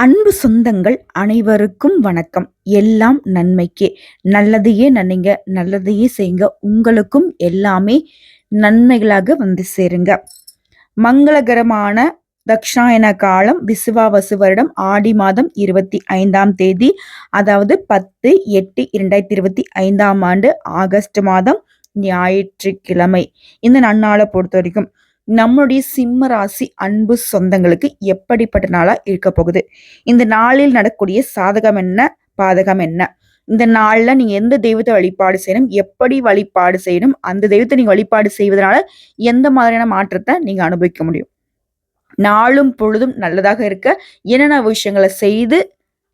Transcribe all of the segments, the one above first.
அன்பு சொந்தங்கள் அனைவருக்கும் வணக்கம். எல்லாம் நன்மைக்கே. நல்லதையே நன்னிங்க நல்லதையே செய்யுங்க. உங்களுக்கும் எல்லாமே நன்மைகளாக வந்து சேருங்க. மங்களகரமான தக்ஷாயன காலம் விசுவாவசு வருடம் ஆடி மாதம் இருபத்தி ஐந்தாம் தேதி அதாவது பத்து எட்டு இரண்டாயிரத்தி இருபத்தி ஐந்தாம் ஆண்டு ஆகஸ்ட் மாதம் ஞாயிற்றுக்கிழமை. இந்த நன்னாளை பொறுத்த வரைக்கும் நம்முடைய சிம்ம ராசி அன்பு சொந்தங்களுக்கு எப்படிப்பட்ட நாளா இருக்க போகுது? இந்த நாளில் நடக்கூடிய சாதகம் என்ன? பாதகம் என்ன? இந்த நாள்ல நீங்க எந்த தெய்வத்தை வழிபாடு செய்யணும்? எப்படி வழிபாடு செய்யணும்? அந்த தெய்வத்தை நீங்க வழிபாடு செய்வதனால எந்த மாதிரியான மாற்றத்தை நீங்க அனுபவிக்க முடியும்? நாளும் பொழுதும் நல்லதாக இருக்க என்னென்ன விஷயங்களை செய்து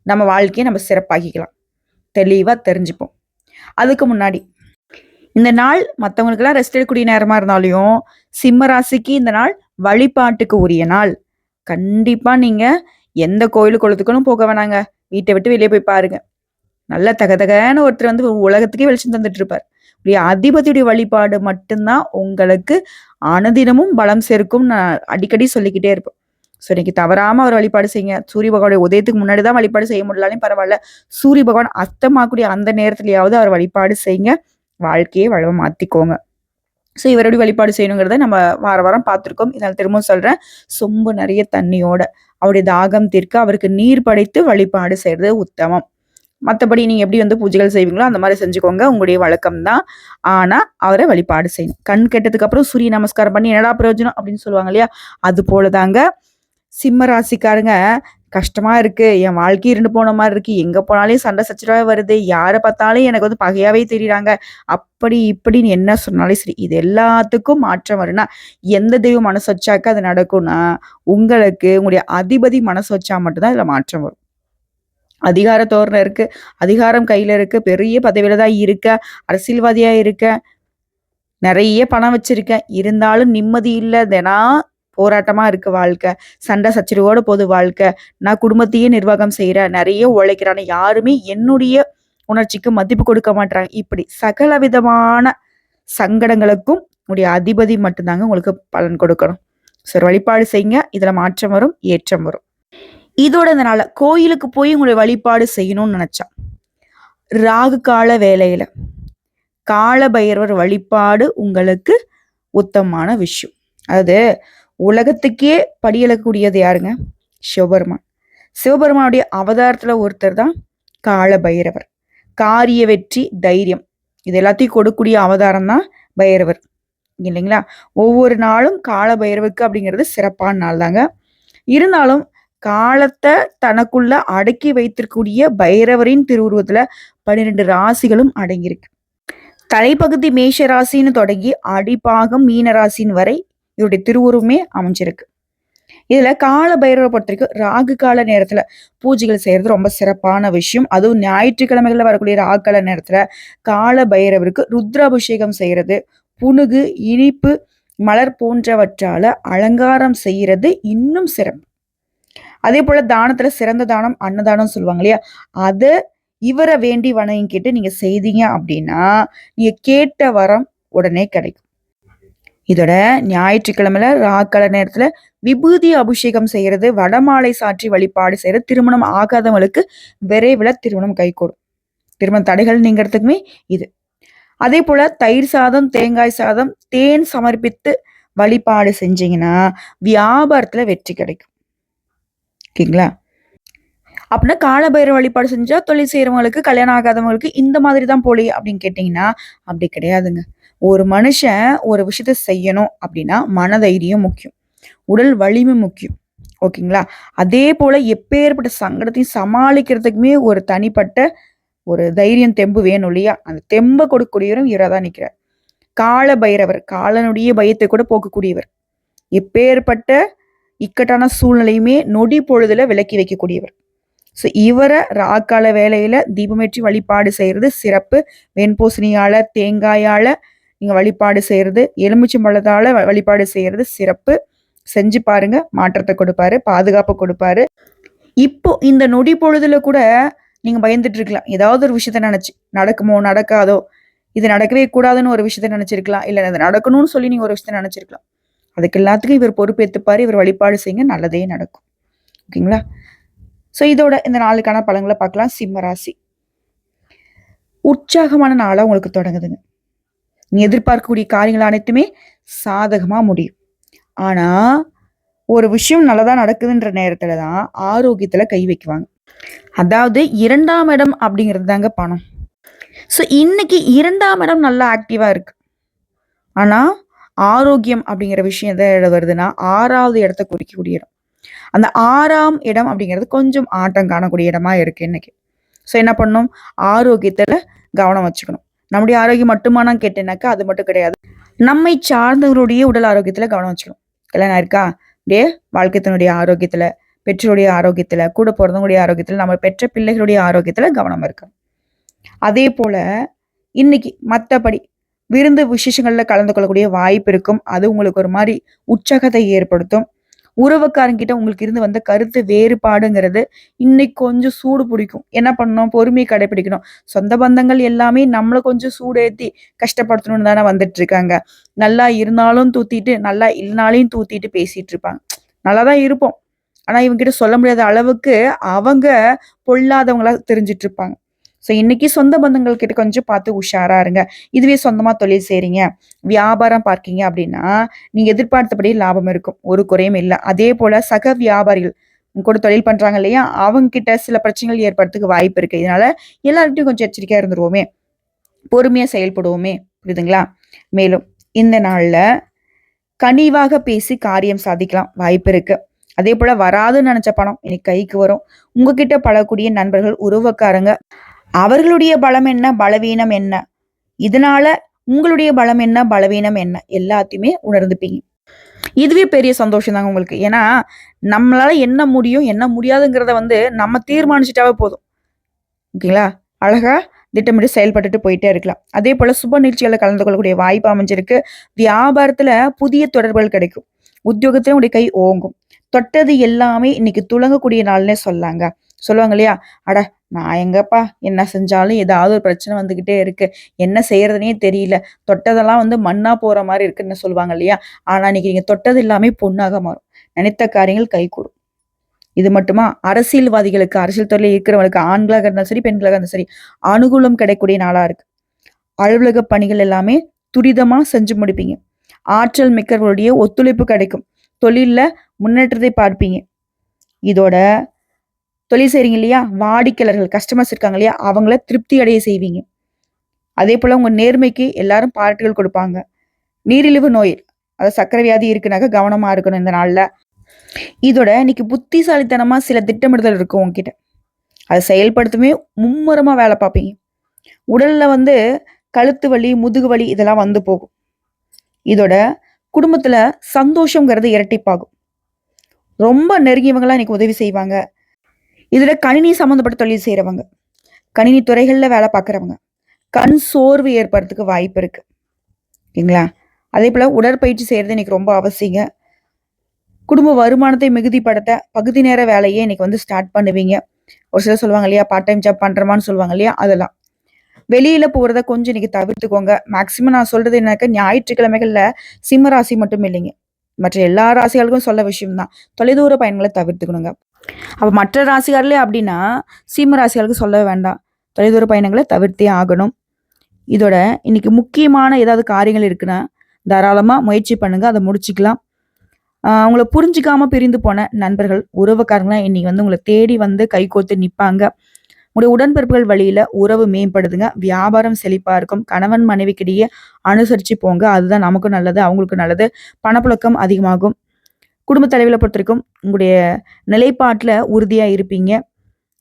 நம்ம வாழ்க்கையை நம்ம சிறப்பாக்கிக்கலாம்? தெளிவா தெரிஞ்சுப்போம். அதுக்கு முன்னாடி இந்த நாள் மற்றவங்களுக்கெல்லாம் ரெஸ்ட் எடுக்கக்கூடிய நேரமா இருந்தாலையும் சிம்ம ராசிக்கு இந்த நாள் வழிபாட்டுக்கு உரிய நாள். கண்டிப்பா நீங்க எந்த கோயில் குளத்துக்கும் போக வேணாங்க. வீட்டை விட்டு வெளியே போய் பாருங்க. நல்ல தகதகன்னு ஒருத்தர் வந்து உலகத்துக்கே வெளிச்சம் தந்துட்டு இருப்பார். இப்படி அதிபதியுடைய வழிபாடு மட்டும்தான் உங்களுக்கு அனுதினமும் பலம் சேர்க்கும் நான் அடிக்கடி சொல்லிக்கிட்டே இருப்பேன் ஸோ இன்னைக்கு தவறாம அவர் வழிபாடு செய்யுங்க. சூரிய பகவானுடைய உதயத்துக்கு முன்னாடி தான் வழிபாடு செய்ய முடியலாலையும் பரவாயில்ல. சூரிய பகவான் அஸ்தமாக்கூடிய அந்த நேரத்திலேயாவது அவர் வழிபாடு செய்யுங்க. வாழ்க்கையை வளவ மாற்றிக்கோங்க ஸோ இவருடைய வழிபாடு செய்யணுங்கிறத நம்ம வார வாரம் பார்த்துருக்கோம். இதனால் திரும்பவும் சொல்கிறேன் சொம்பு நிறைய தண்ணியோட அவருடைய தாகம் தீர்க்க அவருக்கு நீர் படைத்து வழிபாடு செய்கிறது உத்தமம். மற்றபடி நீங்கள் எப்படி வந்து பூஜைகள் செய்வீங்களோ அந்த மாதிரி செஞ்சுக்கோங்க. உங்களுடைய வழக்கம் தான். ஆனால் அவரை வழிபாடு செய்யணும். கண் கெட்டதுக்கு அப்புறம் சூரிய நமஸ்காரம் பண்ணி என்னடா பிரயோஜனம் அப்படின்னு சொல்லுவாங்க இல்லையா? அது போலதாங்க. சிம்ம ராசிக்காரங்க கஷ்டமா இருக்கு. என் வாழ்க்கை இருந்து போன மாதிரி இருக்கு. எங்க போனாலும் சண்டை சச்சரவா வருது. யாரை பார்த்தாலும் எனக்கு வந்து பகையாவே தெரியுறாங்க. அப்படி இப்படின்னு என்ன சொன்னாலும் சரி இது எல்லாத்துக்கும் மாற்றம் வரும்னா எந்த தெய்வம் மனசு வச்சாக்க அது நடக்கும்னா உங்களுக்கு உங்களுடைய அதிபதி மனசு வச்சா மட்டும்தான் இதுல மாற்றம் வரும். அதிகார தோரணை இருக்கு. அதிகாரம் கையில இருக்கு. பெரிய பதவியில தான் இருக்க. அரசியல்வாதியா இருக்க. நிறைய பணம் வச்சிருக்கேன் இருந்தாலும் நிம்மதி இல்லை. தினம் போராட்டமா இருக்கு வாழ்க்கை. சண்டை சச்சரவோட போது வாழ்க்கை. நான் குடும்பத்தையே நிர்வாகம் செய்கிறேன் நிறைய உழைக்கிறான் யாருமே என்னுடைய உணர்ச்சிக்கு மதிப்பு கொடுக்க மாட்டாங்க இப்படி சகல விதமான சங்கடங்களுக்கும் உடைய அதிபதி மட்டும்தாங்க உங்களுக்கு பலன் கொடுக்கணும். சார் வழிபாடு செய்யுங்க. இதில் மாற்றம் வரும் ஏற்றம் வரும். இதோட இதனால கோயிலுக்கு போய் உங்களுடைய வழிபாடு செய்யணும்னு நினைச்சான் ராகு கால வேலையில கால பைரவர் வழிபாடு உங்களுக்கு உத்தமான விஷயம். அது உலகத்துக்கே படியலக்கூடியது யாருங்க? சிவபெருமான். சிவபெருமானுடைய அவதாரத்துல ஒருத்தர் தான் கால பைரவர் காரிய வெற்றி தைரியம். இது எல்லாத்தையும் கொடுக்கக்கூடிய அவதாரம் தான் பைரவர். இல்லைங்களா? ஒவ்வொரு நாளும் கால பைரவுக்கு அப்படிங்கிறது சிறப்பான நாள் தாங்க. இருந்தாலும் காலத்தை தனக்குள்ள அடக்கி வைத்திருக்கக்கூடிய பைரவரின் திருவுருவத்துல பன்னிரெண்டு ராசிகளும் அடங்கியிருக்கு. தலைப்பகுதி மேஷ ராசின்னு தொடங்கி அடிப்பாகம் மீன ராசின்னு வரை இவருடைய திருவுருவமே அமைஞ்சிருக்கு. இதுல கால பைரவரை பொறுத்த வரைக்கும் ராகு கால நேரத்துல பூஜைகள் செய்யறது ரொம்ப சிறப்பான விஷயம். அதுவும் ஞாயிற்றுக்கிழமைகள்ல வரக்கூடிய ராகு கால நேரத்துல கால பைரவருக்கு ருத்ராபிஷேகம் செய்யறது புனுகு இனிப்பு மலர் போன்றவற்றால அலங்காரம் செய்யறது இன்னும் சிறப்பு. அதே போல தானத்துல சிறந்த தானம் அன்னதானம் சொல்லுவாங்க இல்லையா? அதை இவரை வேண்டி வணங்கிக்கிட்டு நீங்க செய்தீங்க அப்படின்னா நீங்க கேட்ட வரம் உடனே கிடைக்கும். இதோட ஞாயிற்றுக்கிழமையில ராக்கல நேரத்துல விபூதி அபிஷேகம் செய்யறது வடமாலை சாற்றி வழிபாடு செய்யறது திருமணம் ஆகாதவங்களுக்கு விரைவில் திருமணம் கைகூடும். திருமண தடைகள் நீங்கிறதுக்குமே இது. அதே போல தயிர் சாதம் தேங்காய் சாதம் தேன் சமர்ப்பித்து வழிபாடு செஞ்சீங்கன்னா வியாபாரத்துல வெற்றி கிடைக்கும். ஓகேங்களா? அப்படின்னா காலபைரவ வழிபாடு செஞ்சா தொழில் செய்யறவங்களுக்கு கல்யாணம் ஆகாதவங்களுக்கு இந்த மாதிரி தான் போலி அப்படின்னு கேட்டீங்கன்னா அப்படி கிடையாதுங்க. ஒரு மனுஷன் ஒரு விஷயத்த செய்யணும் அப்படின்னா மனதைரியம் முக்கியம். உடல் வலிமை முக்கியம். ஓகேங்களா? அதே போல எப்பேற்பட்ட சங்கடத்தையும் சமாளிக்கிறதுக்குமே ஒரு தனிப்பட்ட ஒரு தைரியம் தெம்பு வேணும் இல்லையா? அந்த தெம்பை கொடுக்கக்கூடியவரும் இவராக தான் நிற்கிறார் கால பைரவர் காலனுடைய பயத்தை கூட போக்கக்கூடியவர். எப்பேற்பட்ட இக்கட்டான சூழ்நிலையுமே நொடி பொழுதுல விலக்கி வைக்கக்கூடியவர். ஸோ இவரை ராக்கால வேலையில தீபமேற்றி வழிபாடு செய்யறது சிறப்பு. வெண்பூசணியால தேங்காயால நீங்க வழிபாடு செய்யறது எலுமிச்சம்பழத்தால வழிபாடு செய்யறது சிறப்பு. செஞ்சு பாருங்க மாற்றத்தை கொடுப்பாரு பாதுகாப்பை கொடுப்பாரு. இப்போ இந்த நொடி பொழுதுல கூட நீங்க பயந்துட்டு இருக்கலாம். ஏதாவது ஒரு விஷயத்த நினைச்சு நடக்குமோ நடக்காதோ இது நடக்கவே கூடாதுன்னு ஒரு விஷயத்த நினைச்சிருக்கலாம். இல்ல அது நடக்கணும்னு சொல்லி நீங்க ஒரு விஷயத்த நினைச்சிருக்கலாம். அதுக்கு எல்லாத்துக்கும் இவர் பொறுப்பேற்றுப்பாரு இவர் வழிபாடு செய்யுங்க நல்லதே நடக்கும். ஓகேங்களா? ஸோ இதோட இந்த நாளுக்கான பழங்களை பார்க்கலாம். சிம்ம ராசி. உற்சாகமான நாளாக உங்களுக்கு தொடங்குதுங்க. நீ எதிர்பார்க்கக்கூடிய காரியங்கள் அனைத்துமே சாதகமாக முடியும். ஆனால் ஒரு விஷயம் நல்லதாக நடக்குதுன்ற நேரத்தில் தான் ஆரோக்கியத்தில் கை வைக்குவாங்க. அதாவது இரண்டாம் இடம் அப்படிங்கிறது தாங்க பணம். ஸோ இன்னைக்கு இரண்டாம் இடம் நல்லா ஆக்டிவாக இருக்கு. ஆனால் ஆரோக்கியம் அப்படிங்கிற விஷயம் எதை வருதுன்னா ஆறாவது இடத்த குறிக்கக்கூடிய இடம். அந்த ஆறாம் இடம் அப்படிங்கிறது கொஞ்சம் ஆட்டம் காணக்கூடிய இடமா இருக்கு இன்னைக்கு. ஸோ என்ன பண்ணும்? ஆரோக்கியத்தில் கவனம் வச்சுக்கணும். நம்முடைய ஆரோக்கியம் மட்டுமா நான் கேட்டேனாக்கா அது மட்டும் கிடையாது. நம்மை சார்ந்தவருடைய உடல் ஆரோக்கியத்தில் கவனம் வச்சுக்கணும். கல்யாணம் இருக்கா அப்படியே வாழ்க்கைத்தினுடைய ஆரோக்கியத்தில் பெற்றோருடைய ஆரோக்கியத்தில் கூட பிறந்தவங்களுடைய ஆரோக்கியத்தில் நம்ம பெற்ற பிள்ளைகளுடைய ஆரோக்கியத்தில் கவனம் இருக்கணும். அதே போல் இன்னைக்கு மற்றபடி விருந்து விசேஷங்களில் கலந்து கொள்ளக்கூடிய வாய்ப்பு இருக்கும். அது உங்களுக்கு ஒரு மாதிரி உற்சாகத்தை ஏற்படுத்தும். உறவுக்காரங்கிட்ட உங்களுக்கு இருந்து வந்த கருத்து வேறுபாடுங்கிறது இன்னைக்கு கொஞ்சம் சூடு பிடிக்கும். என்ன பண்ணணும்? பொறுமையை கடைபிடிக்கணும் சொந்த பந்தங்கள் எல்லாமே நம்மளை கொஞ்சம் சூடேத்தி கஷ்டப்படுத்தணும்னு தானே வந்துட்டு இருக்காங்க நல்லா இருந்தாலும் தூத்திட்டு நல்லா இல்லைனாலையும் தூத்திட்டு பேசிட்டு இருப்பாங்க நல்லா தான் இருப்போம். ஆனா இவங்க கிட்ட சொல்ல முடியாத அளவுக்கு அவங்க பொல்லாதவங்களா தெரிஞ்சிட்டு இருப்பாங்க ஸோ இன்னைக்கு சொந்த பந்தங்கள் கிட்ட கொஞ்சம் பார்த்து உஷாரா இருங்க. இதுவே சொந்தமாக தொழில் செய்றீங்க. வியாபாரம் பார்க்கீங்க அப்படின்னா நீங்க எதிர்பார்த்தபடி லாபம் இருக்கும். ஒரு குறையும் இல்லை. அதே போல சக வியாபாரிகள் உங்க கூட தொழில் பண்றாங்க இல்லையா? அவங்க கிட்ட சில பிரச்சனைகள் ஏற்படுறதுக்கு வாய்ப்பு இருக்கு. இதனால எல்லார்கிட்டையும் கொஞ்சம் எச்சரிக்கையா இருந்துருவோமே. பொறுமையா செயல்படுவோமே. புரியுதுங்களா? மேலும் இந்த நாள்ல கனிவாக பேசி காரியம் சாதிக்கலாம். வாய்ப்பு இருக்கு. அதே போல வராதுன்னு நினைச்ச பணம் இன்னைக்கு கைக்கு வரும். உங்ககிட்ட பழக்கூடிய நண்பர்கள் உறவுக்காரங்க அவர்களுடைய பலம் என்ன? பலவீனம் என்ன? இதனால உங்களுடைய பலம் என்ன? பலவீனம் என்ன? எல்லாத்தையுமே உணர்ந்துப்பீங்க. இதுவே பெரிய சந்தோஷம் தாங்க உங்களுக்கு. ஏன்னா நம்மளால என்ன முடியும் என்ன முடியாதுங்கிறத வந்து நம்ம தீர்மானிச்சிட்டாவே போதும். ஓகேங்களா? அழகா திட்டமிட்டு செயல்பட்டுட்டு போயிட்டே இருக்கலாம். அதே போல சுப நிகழ்ச்சிகளை கலந்து கொள்ளக்கூடிய வாய்ப்பு அமைஞ்சிருக்கு. வியாபாரத்துல புதிய தொடர்புகள் கிடைக்கும். உத்தியோகத்துல உடைய கை ஓங்கும். தொட்டது எல்லாமே இன்னைக்கு துளங்கக்கூடிய நாள்னே சொல்லாங்க. சொல்லுவாங்க இல்லையா? அட நான் எங்கப்பா என்ன செஞ்சாலும் ஏதாவது ஒரு பிரச்சனை வந்துகிட்டே இருக்கு. என்ன செய்யறதுனே தெரியல. தொட்டதெல்லாம் வந்து மண்ணா போற மாதிரி இருக்குன்னு சொல்லுவாங்க இல்லையா? ஆனா இன்னைக்கு நீங்க தொட்டது எல்லாமே பொண்ணாக மாறும். நினைத்த காரியங்கள் கைகூடும் இது மட்டுமா? அரசியல்வாதிகளுக்கு அரசியல் துறையில் இருக்கிறவங்களுக்கு ஆண்களாக இருந்தாலும் சரி பெண்களாக இருந்தாலும் சரி அனுகூலம் கிடைக்கக்கூடிய நாளா இருக்கு. அலுவலக பணிகள் எல்லாமே துரிதமா செஞ்சு முடிப்பீங்க. ஆற்றல் மிக்கவர்களுடைய ஒத்துழைப்பு கிடைக்கும். தொழிலில் முன்னேற்றத்தை பார்ப்பீங்க. இதோட தொழில் செய்கிறீங்க இல்லையா? வாடிக்கையாளர்கள் கஸ்டமர்ஸ் இருக்காங்க இல்லையா? அவங்கள திருப்தி அடைய செய்வீங்க. அதே போல் உங்கள் நேர்மைக்கு எல்லாரும் பாராட்டுகள் கொடுப்பாங்க. நீரிழிவு நோய் அதாவது சக்கரை வியாதி இருக்குனாக்க கவனமாக இருக்கணும் இந்த நாளில். இதோட இன்னைக்கு புத்திசாலித்தனமாக சில திட்டமிடுதல் இருக்கும் உங்ககிட்ட. அதை செயல்படுத்தவே மும்முரமாக வேலை பார்ப்பீங்க. உடலில் வந்து கழுத்து வலி முதுகு வலி இதெல்லாம் வந்து போகும். இதோட குடும்பத்தில் சந்தோஷங்கிறது இரட்டிப்பாகும். ரொம்ப நெருங்கியவங்களாம் இன்னைக்கு உதவி செய்வாங்க. இதில் கணினி சம்மந்தப்பட்ட தொழில் செய்யறவங்க கணினி துறைகளில் வேலை பார்க்குறவங்க கண் சோர்வு ஏற்படுறதுக்கு வாய்ப்பு இருக்கு. ஓகேங்களா? அதே போல் உடற்பயிற்சி செய்கிறது இன்னைக்கு ரொம்ப அவசியங்க. குடும்ப வருமானத்தை மிகுதிப்படுத்த பகுதி நேர வேலையை இன்னைக்கு வந்து ஸ்டார்ட் பண்ணுவீங்க. ஒரு சிலர் சொல்லுவாங்க இல்லையா பார்ட் டைம் ஜாப் பண்ணுறமான்னு சொல்லுவாங்க இல்லையா அதெல்லாம். வெளியில போறத கொஞ்சம் இன்னைக்கு தவிர்த்துக்கோங்க. மேக்சிமம் நான் சொல்றது என்னக்கா ஞாயிற்றுக்கிழமைகள்ல சிம்ம ராசி மட்டும் இல்லைங்க. மற்ற எல்லா ராசிகளுக்கும் சொல்ல விஷயம் தான் தொலைதூர பயணங்களை தவிர்த்துக்கணுங்க. அப்போ மற்ற ராசிகாரிலே அப்படின்னா சீம ராசிகளுக்கு சொல்ல வேண்டாம். தொலைதூர பயணங்களை தவிர்த்தே ஆகணும். இதோட இன்னைக்கு முக்கியமான ஏதாவது காரியங்கள் இருக்குன்னா தாராளமாக முயற்சி பண்ணுங்க அதை முடிச்சுக்கலாம். அவங்கள புரிஞ்சிக்காமல் பிரிந்து போன நண்பர்கள் உறவுக்காரங்களாம் இன்னைக்கு வந்து உங்களை தேடி வந்து கை கோர்த்து நிற்பாங்க உங்களுடைய உடன்பிறப்புகள் வழியில உறவு மேம்படுதுங்க வியாபாரம் செழிப்பா இருக்கும் கணவன் மனைவிக்கிடையே அனுசரிச்சு போங்க அதுதான் நமக்கும் நல்லது அவங்களுக்கும் நல்லது. பணப்புழக்கம் அதிகமாகும். குடும்ப தலைவில பொறுத்த வரைக்கும் உங்களுடைய நிலைப்பாட்டில் உறுதியாக இருப்பீங்க.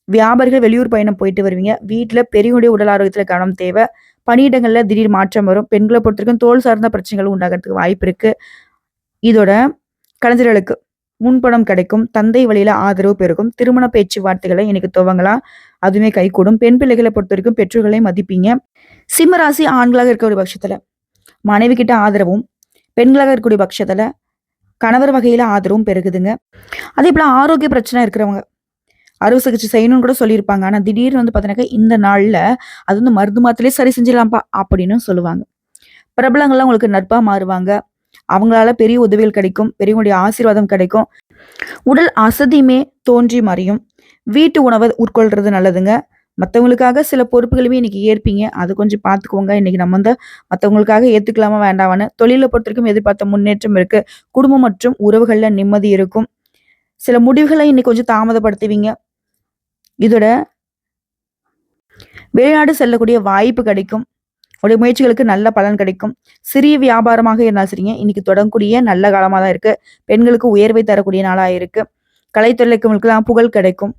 வியாபாரிகள் வெளியூர் பயணம் போயிட்டு வருவீங்க. வீட்டில் பெரியவங்களுடைய உடல் ஆரோக்கியத்தில் கவனம் தேவை. பணியிடங்களில் திடீர் மாற்றம் வரும். பெண்களை பொறுத்த வரைக்கும் தோல் சார்ந்த பிரச்சனைகள் உண்டாகிறதுக்கு வாய்ப்பு இருக்குது இதோட கலைஞர்களுக்கு முன்பணம் கிடைக்கும். தந்தை வழியில ஆதரவு பெருகும். திருமண பேச்சுவார்த்தைகளை இன்னைக்கு துவங்கலாம். அதுவுமே கைகூடும். பெண் பிள்ளைகளை பொறுத்த வரைக்கும் பெற்றோர்களை மதிப்பீங்க. சிம்மராசி ஆண்களாக இருக்கக்கூடிய பட்சத்துல மனைவி கிட்ட ஆதரவும் பெண்களாக இருக்கக்கூடிய பட்சத்துல கணவர் வகையில் ஆதரவும் பெருகுதுங்க. அதே போல் ஆரோக்கிய பிரச்சனை இருக்கிறவங்க அறுவை சிகிச்சை செய்யணும்னு கூட சொல்லியிருப்பாங்க. ஆனால் திடீர்னு வந்து பார்த்தீங்கன்னாக்கா இந்த நாளில் அது வந்து மருந்து மாத்திரையே சரி செஞ்சிடலாம்ப்பா அப்படின்னு சொல்லுவாங்க. பிரபலங்கள்லாம் உங்களுக்கு நட்பாக மாறுவாங்க. அவங்களால பெரிய உதவிகள் கிடைக்கும் பெரியவங்களுடைய ஆசீர்வாதம் கிடைக்கும். உடல் அசதியுமே தோன்றி மறையும். வீட்டு உணவை உட்கொள்றது நல்லதுங்க. மற்றவங்களுக்காக சில பொறுப்புகளுமே இன்னைக்கு ஏற்பீங்க. அது கொஞ்சம் பார்த்துக்கோங்க இன்னைக்கு நம்ம வந்து மற்றவங்களுக்காக ஏற்றுக்கலாமா வேண்டாமான்னு தொழிலை பொறுத்த வரைக்கும் எதிர்பார்த்த முன்னேற்றம் இருக்கு. குடும்பம் மற்றும் உறவுகளில் நிம்மதி இருக்கும். சில முடிவுகளை இன்னைக்கு கொஞ்சம் தாமதப்படுத்துவீங்க. இதோட வெளிநாடு செல்லக்கூடிய வாய்ப்பு கிடைக்கும். உடைய முயற்சிகளுக்கு நல்ல பலன் கிடைக்கும். சிறிய வியாபாரமாக இருந்தாலும் சரிங்க. இன்னைக்கு தொடங்கக்கூடிய நல்ல காலமாக தான் இருக்கு. பெண்களுக்கு உயர்வை தரக்கூடிய நாளாக இருக்கு. கலைத்துறைகளுக்கெல்லாம் புகழ் கிடைக்கும்.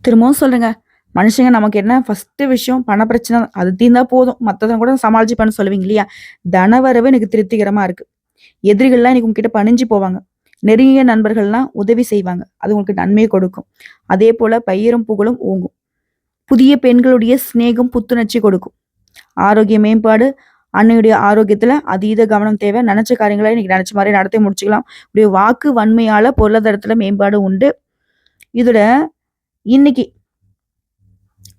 திரும்பவும் சொல்றேங்க. மனுஷங்க நமக்கு என்ன? ஃபஸ்ட்டு விஷயம் பண பிரச்சனை அது தீர்ந்தா போதும். மற்றதை கூட சமாளிச்சுப்பான்னு சொல்லுவீங்க இல்லையா? தனவரவு எனக்கு திருப்திகரமாக இருக்கு. எதிரிகள்லாம் இன்னைக்கு உங்ககிட்ட பணிஞ்சு போவாங்க. நெருங்கிய நண்பர்கள்லாம் உதவி செய்வாங்க. அது உங்களுக்கு நன்மையை கொடுக்கும். அதே போல பயிரும் புகழும் ஓங்கும். புதிய பெண்களுடைய சிநேகம் புத்துணர்ச்சி கொடுக்கும். ஆரோக்கிய மேம்பாடு அன்னையுடைய ஆரோக்கியத்துல அதீத கவனம் தேவை. நினைச்ச காரியங்களை இன்னைக்கு நினைச்ச மாதிரி நடத்தி முடிச்சுக்கலாம். உடைய வாக்கு வன்மையால பொருளாதாரத்துல மேம்பாடு உண்டு. இதோட இன்னைக்கு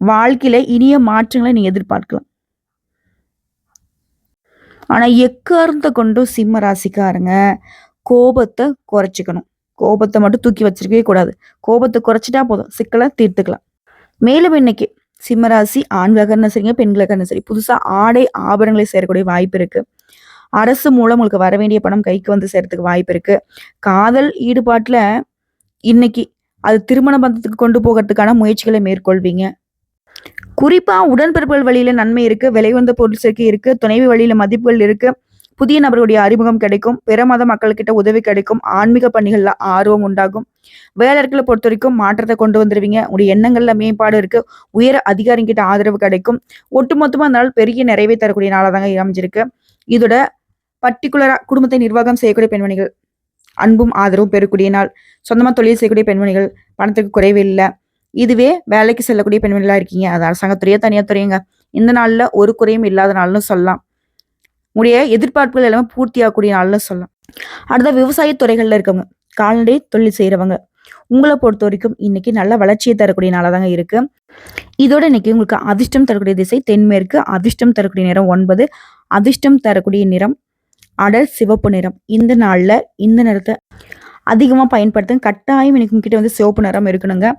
வாழ்க்கையில இனிய மாற்றங்களை நீ எதிர்பார்க்கலாம். ஆனா எக்காரணத்தை கொண்டும் சிம்ம ராசிக்காரங்க கோபத்தை குறைச்சிக்கணும். கோபத்தை மட்டும் தூக்கி வச்சிருக்கவே கூடாது. கோபத்தை குறைச்சிட்டா போதும். சிக்கலை தீர்த்துக்கலாம். மேலும் இன்னைக்கு சிம்மராசி ஆண்களாக இருந்தாலும் சரிங்க பெண்களாக இருந்தாலும் சரி புதுசாக ஆடை ஆபரணங்களை சேரக்கூடிய வாய்ப்பு இருக்கு. அரசு மூலம் உங்களுக்கு வர வேண்டிய பணம் கைக்கு வந்து சேரத்துக்கு வாய்ப்பு இருக்கு. காதல் ஈடுபாட்டில் இன்னைக்கு அது திருமண பந்தத்துக்கு கொண்டு போகிறதுக்கான முயற்சிகளை மேற்கொள்வீங்க. குறிப்பாக உடன்பிறப்புகள் வழியில் நன்மை இருக்குது விலை வந்த பொருள் சேர்க்கை இருக்குது துணைவி வழியில் மதிப்புகள் இருக்குது புதிய நபர்களுடைய அறிமுகம் கிடைக்கும் பிற மத மக்கள்கிட்ட உதவி கிடைக்கும் ஆன்மீக பணிகளில் ஆர்வம் உண்டாகும். வேலைகளை பொறுத்த வரைக்கும் மாற்றத்தை கொண்டு வந்துடுவீங்க உங்களுடைய எண்ணங்கள்ல மேம்பாடு இருக்கு. உயர அதிகாரிகிட்ட ஆதரவு கிடைக்கும். ஒட்டுமொத்தமாக அந்த நாள் பெரிய நிறைவை தரக்கூடிய நாளாக தாங்க அமைஞ்சிருக்கு. இதோட பர்டிகுலராக குடும்பத்தை நிர்வாகம் செய்யக்கூடிய பெண்மணிகள் அன்பும் ஆதரவும் பெறக்கூடிய நாள். சொந்தமாக தொழில் செய்யக்கூடிய பெண்மணிகள் பணத்துக்கு குறைவு இல்லை. இதுவே வேலைக்கு செல்லக்கூடிய பெண்மணிகளா இருக்கீங்க. அது அரசாங்கத்துறையோ தனியார் துறையுங்க இந்த நாளில் ஒரு குறையும் இல்லாத நாள்னு சொல்லலாம். உடைய எதிர்பார்ப்புகள் எல்லாமே பூர்த்தியாகக்கூடிய நாள்னு சொல்லலாம். அடுத்த விவசாய துறைகளில் இருக்கவங்க. கால்நடை தொழில் செய்யறவங்க உங்களை பொறுத்த வரைக்கும் இன்னைக்கு நல்ல வளர்ச்சியை தரக்கூடிய நாளாக தாங்க இருக்கு. இதோட இன்னைக்கு உங்களுக்கு அதிர்ஷ்டம் தரக்கூடிய திசை தென்மேற்கு. அதிர்ஷ்டம் தரக்கூடிய நிறம் ஒன்பது. அதிர்ஷ்டம் தரக்கூடிய நிறம் அடர் சிவப்பு நிறம். இந்த நாளில் இந்த நிறத்தை அதிகமாக பயன்படுத்துங்க. கட்டாயம் எனக்கு உங்ககிட்ட வந்து சிவப்பு நிறம் இருக்கணுங்க.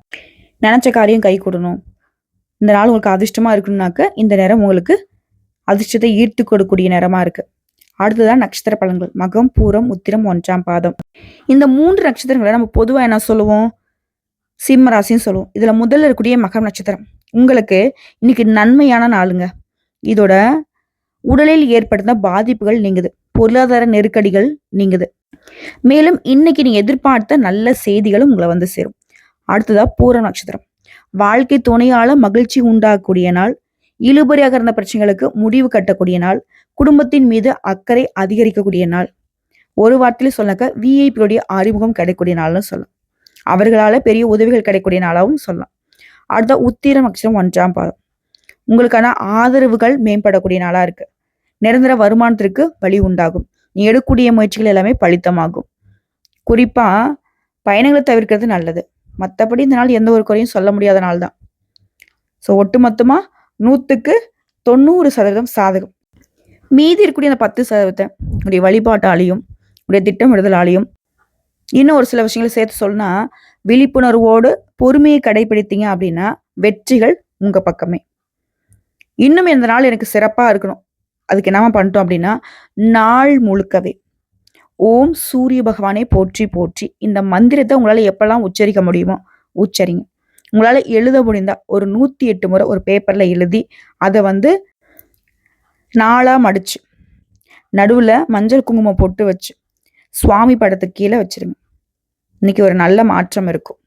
நினச்ச காரியம் கை கொடுணும். இந்த நாள் உங்களுக்கு அதிர்ஷ்டமாக இருக்கணும்னாக்க இந்த நேரம் உங்களுக்கு அதிர்ஷ்டத்தை ஈர்த்து கொடுக்கக்கூடிய நேரமாக இருக்குது அடுத்ததான் நட்சத்திர பலன்கள். மகம் பூரம் உத்திரம் ஒன்றாம் பாதம். இந்த மூன்று நட்சத்திரங்களை நம்ம பொதுவாக என்ன சொல்லுவோம்? சிம்ம ராசின்னு சொல்லுவோம். இதில் முதல்ல இருக்கக்கூடிய மகம் நட்சத்திரம். உங்களுக்கு இன்னைக்கு நன்மையான நாளுங்க. இதோட உடலில் ஏற்படுத்த பாதிப்புகள் நீங்குது. பொருளாதார நெருக்கடிகள் நீங்குது. மேலும் இன்னைக்கு நீங்க எதிர்பார்த்த நல்ல செய்திகளும் உங்களை வந்து சேரும். அடுத்ததா பூர நட்சத்திரம். வாழ்க்கை துணையால மகிழ்ச்சி உண்டாகக்கூடிய நாள். இழுபறியாக இருந்த பிரச்சனைகளுக்கு முடிவு கட்டக்கூடிய நாள். குடும்பத்தின் மீது அக்கறை அதிகரிக்கக்கூடிய நாள். ஒரு வார்த்தையில சொன்னாக்க விஐபியோடைய அறிமுகம் கிடைக்கக்கூடிய நாள்னு சொல்லலாம். அவர்களால பெரிய உதவிகள் கிடைக்கக்கூடிய நாளாகவும் சொல்லலாம். அடுத்த உத்திர நட்சத்திரம் ஒன்றாம் பாதம். உங்களுக்கான ஆதரவுகள் மேம்படக்கூடிய நாளா இருக்கு. நிரந்தர வருமானத்திற்கு வழி உண்டாகும். நீ எடுக்கக்கூடிய முயற்சிகள் எல்லாமே பலித்தமாகும். குறிப்பா பயணங்களை தவிர்க்கிறது நல்லது. மற்றபடி இந்த நாள் எந்த ஒரு குறையும் சொல்ல முடியாத நாள் தான். ஸோ ஒட்டுமொத்தமாக நூற்றுக்கு தொண்ணூறு சதவீதம் சாதகம். மீதி இருக்கக்கூடிய அந்த பத்து சதவீதத்தை உடைய வழிபாட்டாலையும் உடைய திட்டமிடுதலாலையும் இன்னும் ஒரு சில விஷயங்களை சேர்த்து சொன்னா விழிப்புணர்வோடு பொறுமையை கடைபிடித்தீங்க அப்படின்னா வெற்றிகள் உங்க பக்கமே. இன்னும் இந்த நாள் எனக்கு சிறப்பாக இருக்கணும். அதுக்கு என்னமா பண்ணிட்டோம் அப்படின்னா நாள் முழுக்கவே. ஓம் சூரிய பகவானே போற்றி போற்றி. இந்த மந்திரத்தை உங்களால் எப்பெல்லாம் உச்சரிக்க முடியுமோ உச்சரிங்க. உங்களால் எழுத முடிந்தால் ஒரு நூற்றி எட்டு முறை ஒரு பேப்பரில் எழுதி அதை வந்து நாளாக மடிச்சு நடுவில் மஞ்சள் குங்குமம் போட்டு வச்சு சுவாமி படத்துக்கு கீழே வச்சிருங்க. இன்னைக்கு ஒரு நல்ல மாற்றம் இருக்கும்.